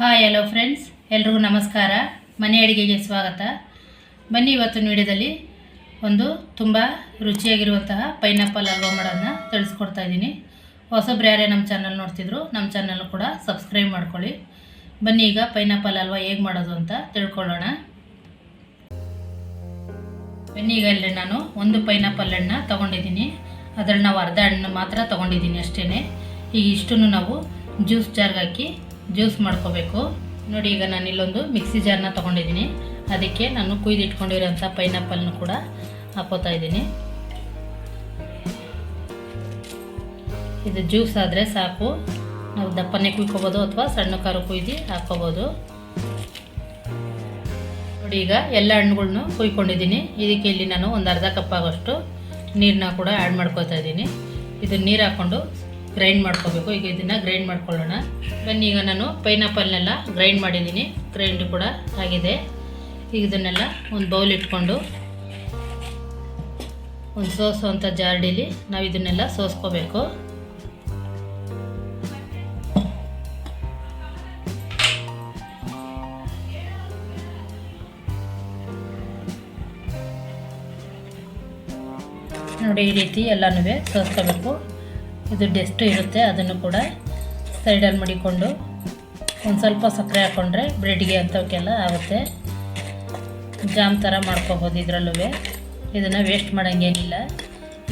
Hi hello friends ಎಲ್ರಿಗೂ ನಮಸ್ಕಾರ. ಮನೆ ಅಡುಗೆಗೆ ಸ್ವಾಗತ. ಬನ್ನಿ ಇವತ್ತು ವಿಡಿಯೋದಲ್ಲಿ ಒಂದು ತುಂಬ ರುಚಿಯಾಗಿರುವಂತಹ ಪೈನಾಪಲ್ ಹಲ್ವಾ ಮಾಡೋದನ್ನ ತಿಳಿಸ್ಕೊಡ್ತಾ ಇದ್ದೀನಿ. ಹೊಸಬ್ರು ಯಾರೇ ನಮ್ಮ ಚಾನಲ್ ನೋಡ್ತಿದ್ರು, ನಮ್ಮ ಚಾನಲ್ ಕೂಡ ಸಬ್ಸ್ಕ್ರೈಬ್ ಮಾಡ್ಕೊಳ್ಳಿ. ಬನ್ನಿ ಈಗ ಪೈನಾಪಲ್ ಹಲ್ವಾ ಹೇಗೆ ಮಾಡೋದು ಅಂತ ತಿಳ್ಕೊಳ್ಳೋಣ. ಬನ್ನಿ ಈಗ ಇಲ್ಲಿ ನಾನು ಒಂದು ಪೈನಾಪಲ್ ಹಣ್ಣು ತೊಗೊಂಡಿದ್ದೀನಿ. ಅದರಲ್ಲಿ ನಾವು ಅರ್ಧ ಹಣ್ಣು ಮಾತ್ರ ತೊಗೊಂಡಿದ್ದೀನಿ ಅಷ್ಟೇ ಈಗ ಇಷ್ಟನ್ನು ನಾವು ಜ್ಯೂಸ್ ಜಾರ್ಗೆ ಹಾಕಿ ಜ್ಯೂಸ್ ಮಾಡ್ಕೋಬೇಕು. ನೋಡಿ, ಈಗ ನಾನು ಇಲ್ಲೊಂದು ಮಿಕ್ಸಿ ಜಾರ್ನ ತೊಗೊಂಡಿದ್ದೀನಿ. ಅದಕ್ಕೆ ನಾನು ಕುಯ್ದು ಇಟ್ಕೊಂಡಿರೋಂಥ ಪೈನಾಪಲ್ನ ಕೂಡ ಹಾಕೋತಾ ಇದ್ದೀನಿ. ಇದು ಜ್ಯೂಸ್ ಆದರೆ ಸಾಕು. ನಾವು ದಪ್ಪನೆ ಕುಯ್ಕೋಬೋದು ಅಥವಾ ಸಣ್ಣ ಖಾರ ಕುಯ್ದು ಹಾಕ್ಕೋಬೋದು ನೋಡಿ, ಈಗ ಎಲ್ಲ ಹಣ್ಣುಗಳ್ನು ಕುಯ್ಕೊಂಡಿದ್ದೀನಿ. ಇದಕ್ಕೆ ಇಲ್ಲಿ ನಾನು ಒಂದು ಅರ್ಧ ಕಪ್ ಆಗೋಷ್ಟು ನೀರನ್ನ ಕೂಡ ಆ್ಯಡ್ ಮಾಡ್ಕೋತಾ ಇದ್ದೀನಿ. ಇದು ನೀರು ಹಾಕ್ಕೊಂಡು ಗ್ರೈಂಡ್ ಮಾಡ್ಕೋಬೇಕು. ಈಗ ಇದನ್ನು ಗ್ರೈಂಡ್ ಮಾಡ್ಕೊಳ್ಳೋಣ. ಬನ್ನಿ, ಈಗ ನಾನು ಪೈನಾಪಲ್ನೆಲ್ಲ ಗ್ರೈಂಡ್ ಮಾಡಿದ್ದೀನಿ. ಗ್ರೈಂಡ್ ಕೂಡ ಆಗಿದೆ. ಈಗ ಇದನ್ನೆಲ್ಲ ಒಂದು ಬೌಲ್ ಇಟ್ಕೊಂಡು ಒಂದು ಸೋಸುವಂಥ ಜಾರ್ಡಿಲಿ ನಾವು ಇದನ್ನೆಲ್ಲ ಸೋಸ್ಕೋಬೇಕು. ನೋಡಿ, ಈ ರೀತಿ ಎಲ್ಲನೂ ಸೋಸ್ಕೋಬೇಕು. ಇದು ಡೆಸ್ಟ್ ಇರುತ್ತೆ, ಅದನ್ನು ಕೂಡ ಸೈಡಲ್ಲಿ ಮಡಿಕೊಂಡು ಒಂದು ಸ್ವಲ್ಪ ಸಕ್ಕರೆ ಹಾಕ್ಕೊಂಡ್ರೆ ಬ್ರೆಡ್ಗೆ ಅಂಥವಕ್ಕೆಲ್ಲ ಆಗುತ್ತೆ. ಜಾಮ್ ಥರ ಮಾಡ್ಕೋಬೋದು ಇದರಲ್ಲೂ ಇದನ್ನು ವೇಸ್ಟ್ ಮಾಡೋಂಗೇನಿಲ್ಲ.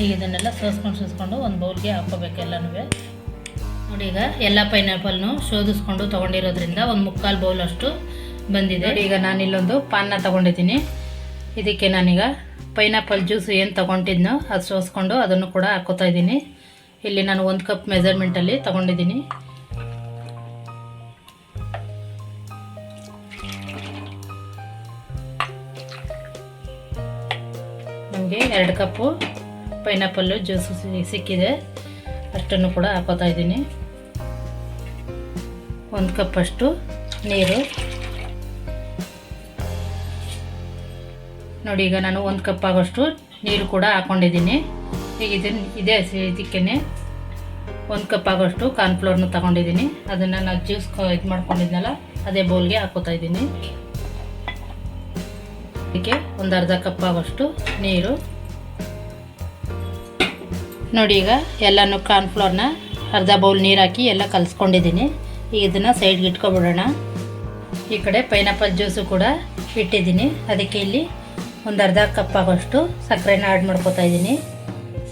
ಈಗ ಇದನ್ನೆಲ್ಲ ಸೋಸ್ಕೊಂಡು ಸೋಸ್ಕೊಂಡು ಒಂದು ಬೌಲ್ಗೆ ಹಾಕ್ಕೋಬೇಕು ಎಲ್ಲನೂ ನೋಡಿ ಈಗ ಎಲ್ಲ ಪೈನಾಪಲ್ನು ಶೋಧಿಸ್ಕೊಂಡು ತೊಗೊಂಡಿರೋದ್ರಿಂದ ಒಂದು ಮುಕ್ಕಾಲು ಬೌಲ್ ಅಷ್ಟು ಬಂದಿದೆ. ಈಗ ನಾನು ಇಲ್ಲೊಂದು ಪಾನ್ನ ತೊಗೊಂಡಿದ್ದೀನಿ. ಇದಕ್ಕೆ ನಾನೀಗ ಪೈನಾಪಲ್ ಜ್ಯೂಸ್ ಏನು ತೊಗೊಂಡಿದ್ನೋ ಅದು ಸೋಸ್ಕೊಂಡು ಅದನ್ನು ಕೂಡ ಹಾಕೋತಾ ಇದ್ದೀನಿ. ಇಲ್ಲಿ ನಾನು ಒಂದು ಕಪ್ ಮೆಜರ್ಮೆಂಟಲ್ಲಿ ತಗೊಂಡಿದ್ದೀನಿ. ನಮಗೆ ಎರಡು ಕಪ್ಪು ಪೈನಾಪಲ್ಲು ಜ್ಯೂಸು ಸಿಕ್ಕಿದೆ. ಅಷ್ಟನ್ನು ಕೂಡ ಹಾಕೋತಾ ಇದ್ದೀನಿ. ಒಂದು ಕಪ್ಪಷ್ಟು ನೀರು. ನೋಡಿ, ಈಗ ನಾನು ಒಂದು ಕಪ್ ಆಗೋಷ್ಟು ನೀರು ಕೂಡ ಹಾಕ್ಕೊಂಡಿದ್ದೀನಿ ಈಗ ಇದನ್ನು ಇದೆ ಇದಕ್ಕೇ ಒಂದು ಕಪ್ ಆಗೋಷ್ಟು ಕಾರ್ನ್ಫ್ಲೋರ್ನ ತಗೊಂಡಿದ್ದೀನಿ. ಅದನ್ನು ನಾನು ಜ್ಯೂಸ್ ಇದು ಮಾಡ್ಕೊಂಡಿದ್ನಲ್ಲ, ಅದೇ ಬೌಲ್ಗೆ ಹಾಕೋತಾ ಇದ್ದೀನಿ. ಇದಕ್ಕೆ ಒಂದು ಅರ್ಧ ಕಪ್ ಆಗೋಷ್ಟು ನೀರು. ನೋಡಿ ಈಗ ಎಲ್ಲನೂ ಕಾರ್ನ್ಫ್ಲೋರ್ನ ಅರ್ಧ ಬೌಲ್ ನೀರು ಹಾಕಿ ಎಲ್ಲ ಕಲಿಸ್ಕೊಂಡಿದ್ದೀನಿ. ಈಗ ಇದನ್ನು ಸೈಡ್ಗೆ ಇಟ್ಕೊಬಿಡೋಣ. ಈ ಕಡೆ ಪೈನಾಪಲ್ ಜ್ಯೂಸು ಕೂಡ ಇಟ್ಟಿದ್ದೀನಿ. ಅದಕ್ಕೆ ಇಲ್ಲಿ ಒಂದು ಅರ್ಧ ಕಪ್ ಆಗೋಷ್ಟು ಸಕ್ಕರೆನ ಆ್ಯಡ್ ಮಾಡ್ಕೋತಾ ಇದ್ದೀನಿ.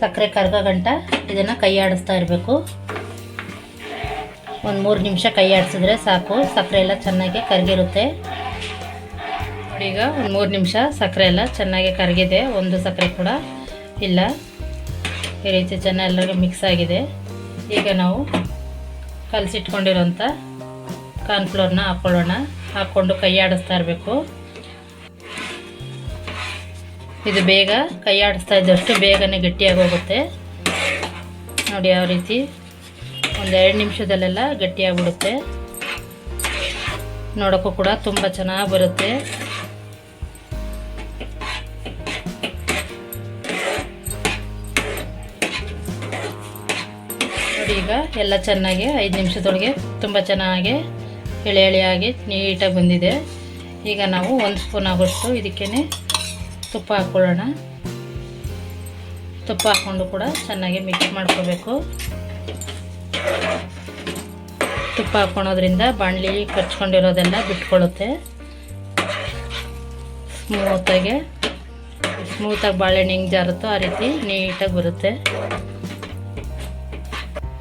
ಸಕ್ಕರೆ ಕರ್ಗ ಗಂಟ ಇದನ್ನು ಕೈ ಆಡಿಸ್ತಾ ಇರಬೇಕು. ಒಂದು ಮೂರು ನಿಮಿಷ ಕೈ ಆಡಿಸಿದ್ರೆ ಸಾಕು. ಸಕ್ಕರೆ ಎಲ್ಲ ಚೆನ್ನಾಗಿ ಕರಗಿರುತ್ತೆ. ನೋಡಿ ಈಗ ಒಂದು ಮೂರು ನಿಮಿಷ ಸಕ್ಕರೆ ಎಲ್ಲ ಚೆನ್ನಾಗಿ ಕರಗಿದೆ. ಒಂದು ಸಕ್ಕರೆ ಕೂಡ ಇಲ್ಲ. ಈ ರೀತಿ ಚೆನ್ನಾಗಿ ಎಲ್ಲರಿಗೂ ಮಿಕ್ಸ್ ಆಗಿದೆ. ಈಗ ನಾವು ಕಲಸಿಟ್ಕೊಂಡಿರೋಂಥ ಕಾರ್ನ್ಫ್ಲೋರ್ನ ಹಾಕ್ಕೊಳ್ಳೋಣ ಹಾಕ್ಕೊಂಡು ಕೈ ಆಡಿಸ್ತಾ ಇರಬೇಕು. ಇದು ಬೇಗ ಕೈ ಆಡಿಸ್ತಾ ಇದ್ದಷ್ಟು ಬೇಗನೆ ಗಟ್ಟಿಯಾಗಿ ಹೋಗುತ್ತೆ. ನೋಡಿ ಯಾವ ರೀತಿ ಒಂದು ಎರಡು ನಿಮಿಷದಲ್ಲೆಲ್ಲ ಗಟ್ಟಿಯಾಗ್ಬಿಡುತ್ತೆ ನೋಡೋಕ್ಕೂ ಕೂಡ ತುಂಬ ಚೆನ್ನಾಗಿ ಬರುತ್ತೆ. ನೋಡಿ ಈಗ ಎಲ್ಲ ಚೆನ್ನಾಗಿ ಐದು ನಿಮಿಷದೊಳಗೆ ತುಂಬ ಚೆನ್ನಾಗಿ ಎಳೆ ಎಳೆಯಾಗಿ ನೀಟಾಗಿ ಬಂದಿದೆ. ಈಗ ನಾವು ಒಂದು ಸ್ಪೂನ್ ಆಗೋಷ್ಟು ಇದಕ್ಕೇ ತುಪ್ಪ ಹಾಕ್ಕೊಳ್ಳೋಣ ತುಪ್ಪ ಹಾಕ್ಕೊಂಡು ಕೂಡ ಚೆನ್ನಾಗಿ ಮಿಕ್ಸ್ ಮಾಡ್ಕೋಬೇಕು. ತುಪ್ಪ ಹಾಕ್ಕೊಳೋದ್ರಿಂದ ಬಾಣಲಿ ಕಚ್ಕೊಂಡಿರೋದೆಲ್ಲ ಬಿಟ್ಕೊಳ್ಳುತ್ತೆ ಸ್ಮೂತಾಗೆ, ಸ್ಮೂತಾಗಿ ಬಾಳೆಹಣ್ಣು ಹಿಂಗೆ ಜಾರುತ್ತೋ ಆ ರೀತಿ ನೀಟಾಗಿ ಬರುತ್ತೆ.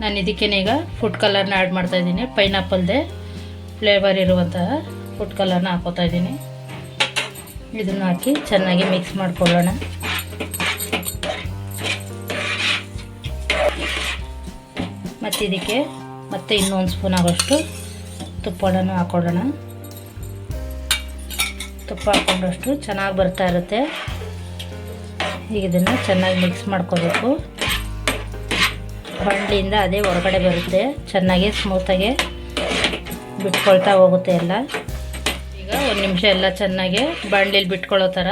ನಾನು ಇದಕ್ಕೇನೆ ಈಗ ಫುಡ್ ಕಲರ್ನ ಆ್ಯಡ್ ಮಾಡ್ತಾಯಿದ್ದೀನಿ ಪೈನಾಪಲ್ದೆ ಫ್ಲೇವರ್ ಇರುವಂತಹ ಫುಡ್ ಕಲರ್ನ ಹಾಕೋತಾ ಇದ್ದೀನಿ. ಇದನ್ನು ಹಾಕಿ ಚೆನ್ನಾಗಿ ಮಿಕ್ಸ್ ಮಾಡ್ಕೊಳ್ಳೋಣ. ಮತ್ತು ಇದಕ್ಕೆ ಮತ್ತೆ ಇನ್ನೊಂದು ಸ್ಪೂನ್ ಆಗೋಷ್ಟು ತುಪ್ಪನ ಹಾಕೊಳ್ಳೋಣ. ತುಪ್ಪ ಹಾಕೊಂಡಷ್ಟು ಚೆನ್ನಾಗಿ ಬರ್ತಾ ಇರುತ್ತೆ. ಈಗ ಇದನ್ನು ಚೆನ್ನಾಗಿ ಮಿಕ್ಸ್ ಮಾಡ್ಕೋಬೇಕು. ಬಂಡ್ಲಿಯಿಂದ ಅದೇ ಹೊರಗಡೆ ಬರುತ್ತೆ. ಚೆನ್ನಾಗಿ ಸ್ಮೂತಾಗೆ ಬಿಟ್ಕೊಳ್ತಾ ಹೋಗುತ್ತೆ ಎಲ್ಲ. ಈಗ ಒಂದು ನಿಮಿಷ ಎಲ್ಲ ಚೆನ್ನಾಗಿ ಬಾಣಲಿಲಿ ಬಿಟ್ಕೊಳ್ಳೋ ಥರ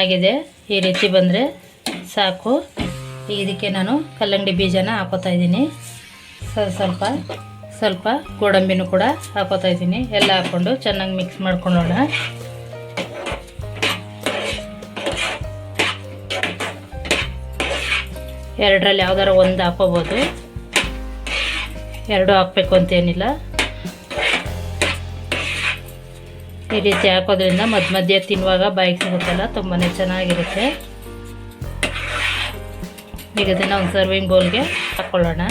ಆಗಿದೆ. ಈ ರೀತಿ ಬಂದರೆ ಸಾಕು. ಇದಕ್ಕೆ ನಾನು ಕಲ್ಲಂಗಡಿ ಬೀಜನ ಹಾಕೋತಾ ಇದ್ದೀನಿ. ಸ್ವಲ್ಪ ಸ್ವಲ್ಪ ಸ್ವಲ್ಪ ಗೋಡಂಬಿನೂ ಕೂಡ ಹಾಕೋತಾ ಇದ್ದೀನಿ. ಎಲ್ಲ ಹಾಕ್ಕೊಂಡು ಚೆನ್ನಾಗಿ ಮಿಕ್ಸ್ ಮಾಡ್ಕೊಳ್ಳೋಣ. ಎರಡರಲ್ಲಿ ಯಾವ್ದಾರ ಒಂದು ಹಾಕೋಬೋದು. ಎರಡು ಹಾಕ್ಬೇಕು ಅಂತೇನಿಲ್ಲ ಈ ರೀತಿ ಹಾಕೋದ್ರಿಂದ ಮಧ್ಯ ಮಧ್ಯ ತಿನ್ನುವಾಗ ಬಾಯಿಗೆ ಸಿಗುತ್ತಲ್ಲ ತುಂಬಾ ಚೆನ್ನಾಗಿರುತ್ತೆ. ಈಗ ಇದನ್ನು ಒಂದು ಸರ್ವಿಂಗ್ ಬೌಲ್ಗೆ ಹಾಕ್ಕೊಳ್ಳೋಣ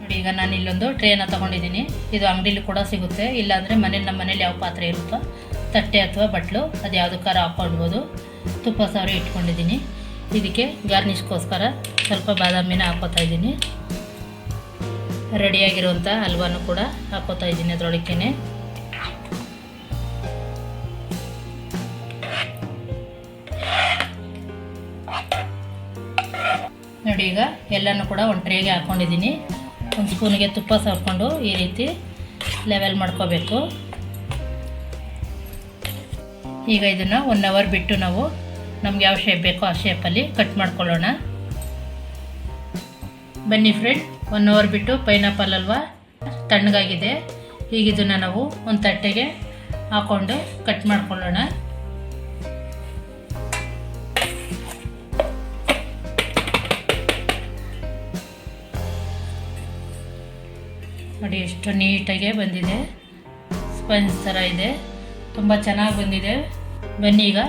ನೋಡಿ, ಈಗ ನಾನು ಇಲ್ಲೊಂದು ಟ್ರೇನ ತೊಗೊಂಡಿದ್ದೀನಿ. ಇದು ಅಂಗಡಿಲಿ ಕೂಡ ಸಿಗುತ್ತೆ. ಇಲ್ಲಾಂದರೆ ಮನೇಲಿ ನಮ್ಮ ಮನೇಲಿ ಯಾವ ಪಾತ್ರೆ ಇರುತ್ತೋ, ತಟ್ಟೆ ಅಥವಾ ಬಟ್ಲು, ಅದು ಯಾವುದಕ್ಕಾರ ಹಾಕ್ಕೊಳ್ಬೋದು ತುಪ್ಪ, ಸಾರು ಇಟ್ಕೊಂಡಿದ್ದೀನಿ. ಇದಕ್ಕೆ ಗಾರ್ನಿಷ್ಗೋಸ್ಕರ ಸ್ವಲ್ಪ ಬಾದಾಮಿನ ಹಾಕೋತಾ ಇದ್ದೀನಿ. ರೆಡಿಯಾಗಿರುವಂಥ ಹಲ್ವಾನು ಕೂಡ ಹಾಕೋತಾ ಇದ್ದೀನಿ ಅದರೊಳಕ್ಕೇನೆ. ನೋಡಿ ಈಗ ಎಲ್ಲನೂ ಕೂಡ ಒಂದು ಟ್ರೇಗೆ ಹಾಕ್ಕೊಂಡಿದ್ದೀನಿ ಒಂದು ಸ್ಪೂನಿಗೆ ತುಪ್ಪ ಸಾಕೊಂಡು ಈ ರೀತಿ ಲೆವೆಲ್ ಮಾಡ್ಕೋಬೇಕು. ಈಗ ಇದನ್ನು ಒನ್ ಅವರ್ ಬಿಟ್ಟು ನಾವು ನಮ್ಗೆ ಯಾವ ಶೇಪ್ ಬೇಕೋ ಆ ಶೇಪಲ್ಲಿ ಕಟ್ ಮಾಡ್ಕೊಳ್ಳೋಣ. ಬನ್ನಿ ಫ್ರೆಂಡ್ ಒನ್ ಅವರ್ ಬಿಟ್ಟು ಪೈನಾಪಲ್ ಅಲ್ವಾ? ತಣ್ಣಗಾಗಿದೆ. ಈಗ ಇದನ್ನು ನಾವು ಒಂದು ತಟ್ಟೆಗೆ ಹಾಕ್ಕೊಂಡು ಕಟ್ ಮಾಡ್ಕೊಳ್ಳೋಣ. ನೋಡಿ, ಎಷ್ಟು ನೀಟಾಗೆ ಬಂದಿದೆ. ಸ್ಪಂಜ್ ಥರ ಇದೆ. ತುಂಬ ಚೆನ್ನಾಗಿ ಬಂದಿದೆ. ಬನ್ನಿ ಈಗ,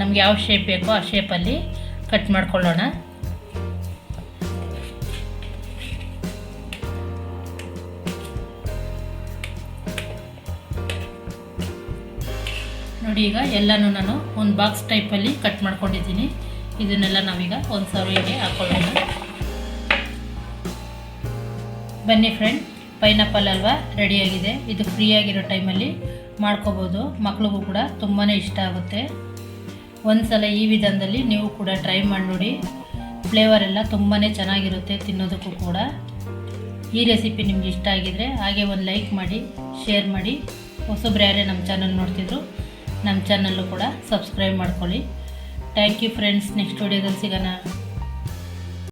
ನಮ್ಗೆ ಯಾವ ಶೇಪ್ ಬೇಕೋ ಆ ಶೇಪಲ್ಲಿ ಕಟ್ ಮಾಡ್ಕೊಳ್ಳೋಣ. ನೋಡಿ ಈಗ, ಎಲ್ಲನೂ ನಾನು ಒಂದು ಬಾಕ್ಸ್ ಟೈಪಲ್ಲಿ ಕಟ್ ಮಾಡ್ಕೊಂಡಿದ್ದೀನಿ. ಇದನ್ನೆಲ್ಲ ನಾವೀಗ ಒಂದು ಸರ್ವಿಗೆ ಹಾಕ್ಕೊಳ್ಳೋಣ ಬನ್ನಿ ಫ್ರೆಂಡ್ ಪೈನಾಪಲ್ ಅಲ್ವಾ ರೆಡಿಯಾಗಿದೆ ಇದು ಫ್ರೀ ಆಗಿರೋ ಟೈಮಲ್ಲಿ ಮಾಡ್ಕೋಬೋದು. ಮಕ್ಳಿಗೂ ಕೂಡ ತುಂಬಾ ಇಷ್ಟ ಆಗುತ್ತೆ. ಒಂದು ಸಲ ಈ ವಿಧಾನದಲ್ಲಿ ನೀವು ಕೂಡ ಟ್ರೈ ಮಾಡಿ ನೋಡಿ. ಫ್ಲೇವರ್ ಎಲ್ಲ ತುಂಬಾ ಚೆನ್ನಾಗಿರುತ್ತೆ ತಿನ್ನೋದಕ್ಕೂ ಕೂಡ. ಈ ರೆಸಿಪಿ ನಿಮ್ಗೆ ಇಷ್ಟ ಆಗಿದರೆ ಹಾಗೆ ಒಂದು ಲೈಕ್ ಮಾಡಿ ಶೇರ್ ಮಾಡಿ. ಹೊಸಬ್ರು ಯಾರೇ ನಮ್ಮ ಚಾನಲ್ ನೋಡ್ತಿದ್ರು, ನಮ್ಮ ಚಾನಲ್ಲು ಕೂಡ ಸಬ್ಸ್ಕ್ರೈಬ್ ಮಾಡ್ಕೊಳ್ಳಿ. ಥ್ಯಾಂಕ್ ಯು ಫ್ರೆಂಡ್ಸ್ ನೆಕ್ಸ್ಟ್ ವಿಡಿಯೋದಲ್ಲಿ ಸಿಗೋಣ.